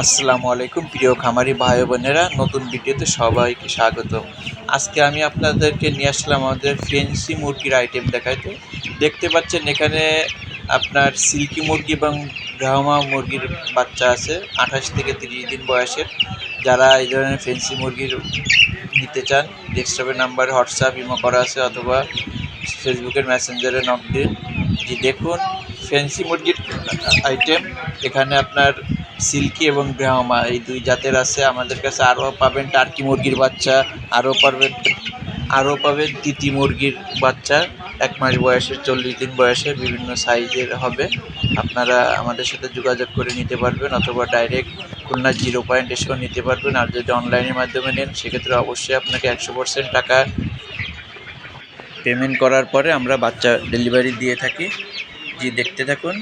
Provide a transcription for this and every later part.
আসসালামু আলাইকুম, প্রিয় খামারি ভাই বোনেরা, নতুন ভিডিওতে সবাইকে স্বাগত আজকে আমি আপনাদেরকে নিয়ে আসলাম আমাদের ফেন্সি মুরগির আইটেম দেখাইতে। দেখতে পাচ্ছেন এখানে আপনার সিল্কি মুরগি এবং ব্রাহ্মা মুরগির বাচ্চা আছে, আঠাশ থেকে তিরিশ দিন বয়সের। যারা এই ধরনের ফেন্সি মুরগির নিতে চান, ডেস্কটপের নাম্বার, হোয়াটসঅ্যাপ, ইমো করা আছে, অথবা ফেসবুকের মেসেঞ্জারে নক দিন। যে দেখুন ফেন্সি মুরগির আইটেম এখানে আপনার সিল্কি এবং ব্রাহ্মা এই দুই জাতের আছে। আমাদের কাছে আরও পাবেন টার্কি মুরগির বাচ্চা, আরও পাবেন আরও পাবেন তিতি মুরগির বাচ্চা। এক মাস বয়সের, চল্লিশ দিন বয়সে বিভিন্ন সাইজের হবে। আপনারা আমাদের সাথে যোগাযোগ করে নিতে পারবেন অথবা ডাইরেক্ট খুলনা জিরো পয়েন্ট এসেও নিতে পারবেন। আর যদি অনলাইনের মাধ্যমে নেন, সেক্ষেত্রে অবশ্যই আপনাকে একশো পার্সেন্ট টাকা পেমেন্ট করার পরে আমরা বাচ্চা ডেলিভারি দিয়ে থাকি। জি, দেখতে থাকুন,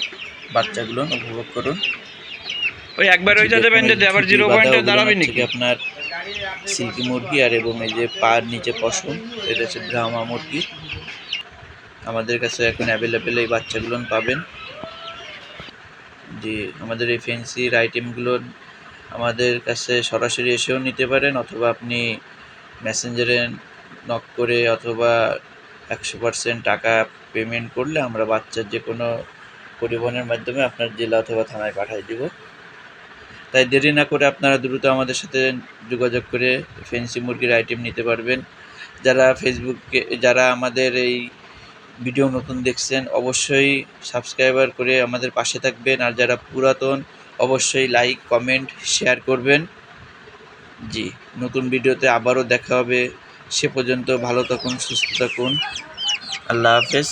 বাচ্চাগুলো উপভোগ করুন। ওই একবার ওইটা দেবেন যে আবার জিরো পয়েন্টে দাঁড়াবি নাকি? আপনার সিল্কি মুরগি আর এবং এই যে পার নিচে পশম এটা হচ্ছে ব্রাহ্মা মুরগি। আমাদের কাছে এখন অ্যাভেলেবেল এই বাচ্চাগুলো পাবেন। জি আমাদের এই ফেন্সির আইটেমগুলো আমাদের কাছে সরাসরি এসেও নিতে পারেন অথবা আপনি মেসেঞ্জারে নক করে অথবা একশো পার্সেন্ট টাকা পেমেন্ট করলে আমরা বাচ্চার যে কোনো পরিবহনের মাধ্যমে আপনার জেলা অথবা থানায় পাঠিয়ে দিব। তাই দেরি না করে আপনারা দ্রুত আমাদের সাথে যোগাযোগ করে ফেন্সি মুরগির আইটেম নিতে পারবেন। যারা ফেসবুকে যারা আমাদের এই ভিডিও নতুন দেখছেন, অবশ্যই সাবস্ক্রাইবার করে আমাদের পাশে থাকবেন। আর যারা পুরাতন, অবশ্যই লাইক কমেন্ট শেয়ার করবেন। জি, নতুন ভিডিওতে আবারও দেখা হবে। সে পর্যন্ত ভালো থাকুন, সুস্থ থাকুন। আল্লাহ হাফেজ।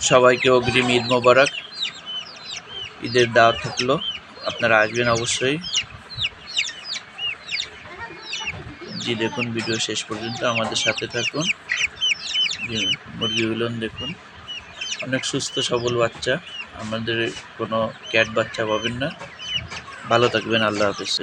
সবাইকে অগ্রিম ঈদ মোবারক। ঈদের দাওয়াত থাকল। আপনারা আসবেন অবশ্যই। জি, দেখুন, ভিডিও শেষ পর্যন্ত আমাদের সাথে থাকুন। মুরগিগুলো দেখুন। অনেক সুস্থ, সবল বাচ্চা। আমাদের কোনো ক্যাট বাচ্চা পাবেন না। ভালো থাকবেন, আল্লাহ হাফেজ।